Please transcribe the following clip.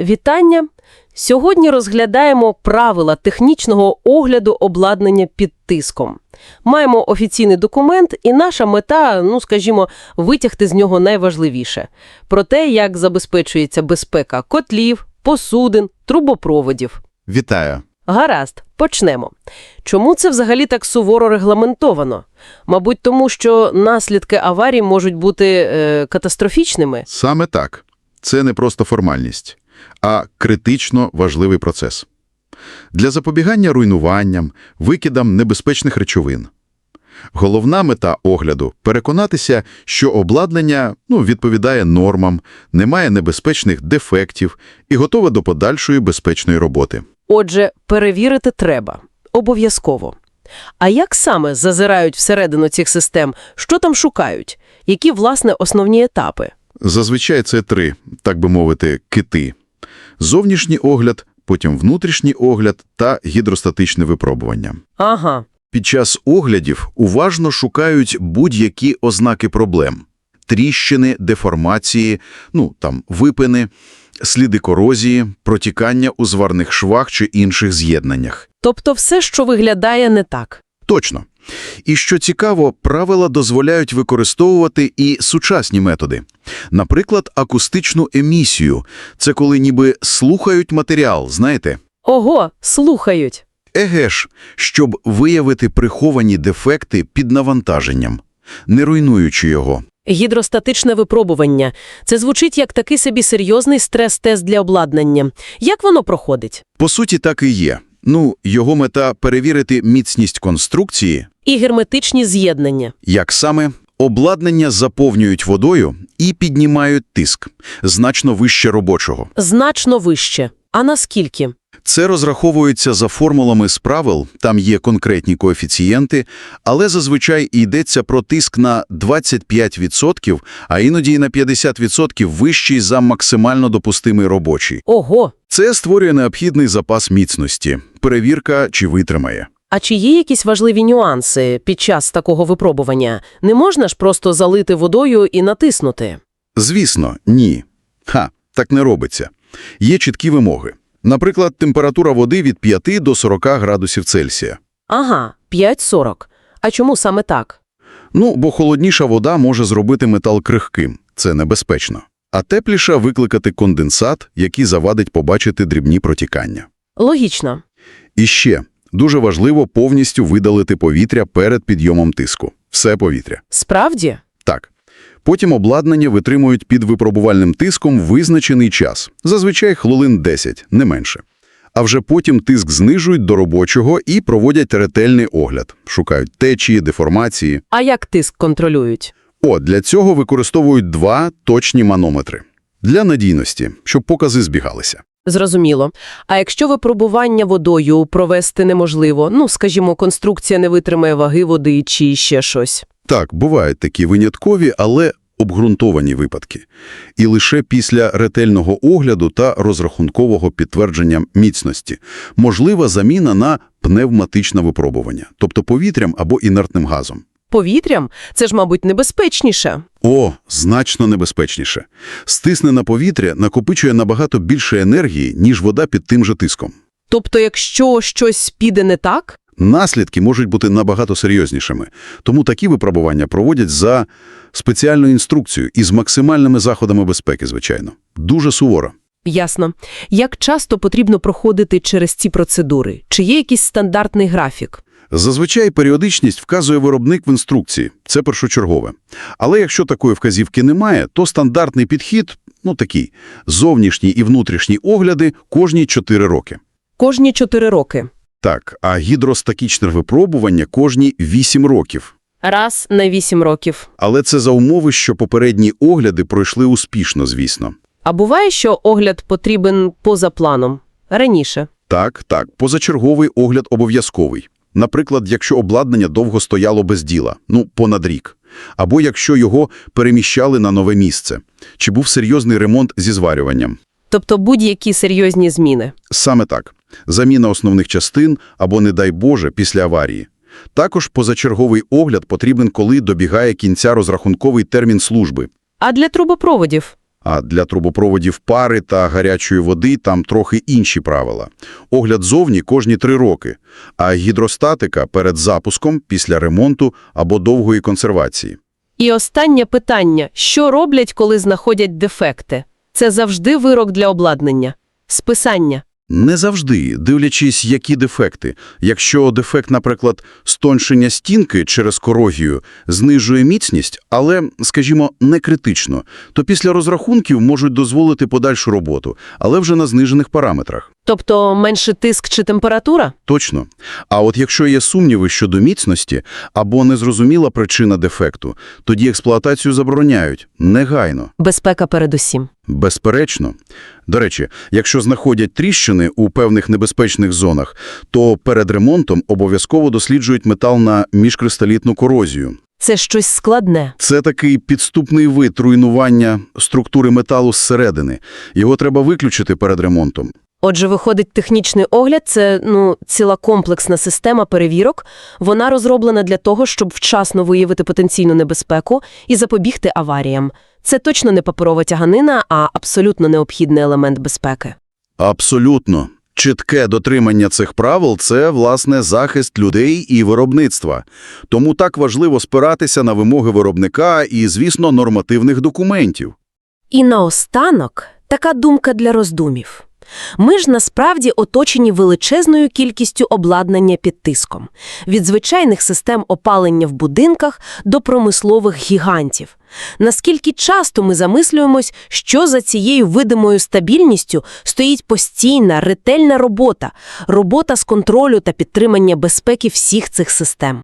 Вітання! Сьогодні розглядаємо правила технічного огляду обладнання під тиском. Маємо офіційний документ, і наша мета, ну скажімо, витягти з нього найважливіше – про те, як забезпечується безпека котлів, посудин, трубопроводів. Вітаю. Гаразд, почнемо. Чому це взагалі так суворо регламентовано? Мабуть, тому що наслідки аварій можуть бути е, катастрофічними? Саме так. Це не просто формальність, а критично важливий процес. Для запобігання руйнуванням, викидам небезпечних речовин. Головна мета огляду – переконатися, що обладнання ну, відповідає нормам, не має небезпечних дефектів і готове до подальшої безпечної роботи. Отже, перевірити треба. Обов'язково. А як саме зазирають всередину цих систем? Що там шукають? Які, власне, основні етапи? Зазвичай це три, так би мовити, кити. Зовнішній огляд, потім внутрішній огляд та гідростатичне випробування. Ага, Під час оглядів уважно шукають будь-які ознаки проблем. Тріщини, деформації, ну, там, випини, сліди корозії, протікання у зварних швах чи інших з'єднаннях. тобто все, що виглядає не так. Точно. І що цікаво, правила дозволяють використовувати і сучасні методи. Наприклад, акустичну емісію. Це коли ніби слухають матеріал, знаєте? Ого, слухають. Еге ж, щоб виявити приховані дефекти під навантаженням, не руйнуючи його. Гідростатичне випробування. Це звучить як такий собі серйозний стрес-тест для обладнання. Як воно проходить? По суті, так і є. Ну, його мета – перевірити міцність конструкції, І герметичні з'єднання. як саме обладнання заповнюють водою і піднімають тиск, значно вище робочого. Значно вище. А наскільки? Це розраховується за формулами з правил, там є конкретні коефіцієнти, але зазвичай йдеться про тиск на 25%, а іноді і на 50% вищий за максимально допустимий робочий. Ого! Це створює необхідний запас міцності, перевірка чи витримає. А чи є якісь важливі нюанси під час такого випробування? Не можна ж просто залити водою і натиснути? Звісно, ні. Ха, так не робиться. Є чіткі вимоги. Наприклад, температура води від 5 до 40 градусів Цельсія. Ага, 5,40. А чому саме так? Ну, бо холодніша вода може зробити метал крихким. Це небезпечно. А тепліша – викликати конденсат, який завадить побачити дрібні протікання. Логічно. І ще, дуже важливо повністю видалити повітря перед підйомом тиску. Все повітря. Справді? Так. Потім обладнання витримують під випробувальним тиском визначений час, зазвичай хвилин 10, не менше. А вже потім тиск знижують до робочого і проводять ретельний огляд. Шукають течії, деформації. А як тиск контролюють? О, для цього використовують два точні манометри. Для надійності, щоб покази збігалися. Зрозуміло. А якщо випробування водою провести неможливо, ну, скажімо, конструкція не витримає ваги води чи ще щось. Так, бувають такі виняткові, але обґрунтовані випадки. І лише після ретельного огляду та розрахункового підтвердження міцності можлива заміна на пневматичне випробування, тобто повітрям або інертним газом. Повітрям? Це ж, мабуть, небезпечніше. О, значно небезпечніше. Стиснене повітря накопичує набагато більше енергії, ніж вода під тим же тиском. Тобто, якщо щось піде не так, Наслідки можуть бути набагато серйознішими, тому такі випробування проводять за спеціальною інструкцією і з максимальними заходами безпеки, звичайно. Дуже суворо. ясно. Як часто потрібно проходити через ці процедури? Чи є якийсь стандартний графік? Зазвичай періодичність вказує виробник в інструкції, це першочергове. Але якщо такої вказівки немає, то стандартний підхід, ну такий, зовнішній і внутрішній огляди кожні 4 роки. Кожні 4 роки. Так, а гідростатичне випробування кожні 8 років. Раз на 8 років. Але це за умови, що попередні огляди пройшли успішно, звісно. А буває, що огляд потрібен поза планом? Раніше. Так, так, позачерговий огляд обов'язковий. Наприклад, якщо обладнання довго стояло без діла, ну, понад рік. Або якщо його переміщали на нове місце. Чи був серйозний ремонт зі зварюванням. Тобто будь-які серйозні зміни. Саме так. Заміна основних частин або, не дай Боже, після аварії. Також позачерговий огляд потрібен, коли добігає кінця розрахунковий термін служби. А для трубопроводів? А для трубопроводів пари та гарячої води там трохи інші правила. Огляд зовні кожні три роки, а гідростатика перед запуском, після ремонту або довгої консервації. І останнє питання. Що роблять, коли знаходять дефекти? Це завжди вирок для обладнання. Списання. Не завжди, дивлячись, які дефекти. Якщо дефект, наприклад, стоншення стінки через корозію знижує міцність, але, скажімо, не критично, то після розрахунків можуть дозволити подальшу роботу, але вже на знижених параметрах. Тобто менше тиск чи температура? Точно. А от якщо є сумніви щодо міцності або незрозуміла причина дефекту, тоді експлуатацію забороняють негайно. Безпека передусім. Безперечно. До речі, якщо знаходять тріщини у певних небезпечних зонах, то перед ремонтом обов'язково досліджують метал на міжкристалітну корозію. Це щось складне. Це такий підступний вид руйнування структури металу зсередини. Його треба виключити перед ремонтом. Отже, виходить, технічний огляд – це ну, ціла комплексна система перевірок. Вона розроблена для того, щоб вчасно виявити потенційну небезпеку і запобігти аваріям. Це точно не паперова тяганина, а абсолютно необхідний елемент безпеки. Абсолютно. Чітке дотримання цих правил – це, власне, захист людей і виробництва. Тому так важливо спиратися на вимоги виробника і, звісно, нормативних документів. І наостанок така думка для роздумів. Ми ж насправді оточені величезною кількістю обладнання під тиском. Від звичайних систем опалення в будинках до промислових гігантів. Наскільки часто ми замислюємось, що за цією видимою стабільністю стоїть постійна, ретельна робота, робота з контролю та підтримання безпеки всіх цих систем.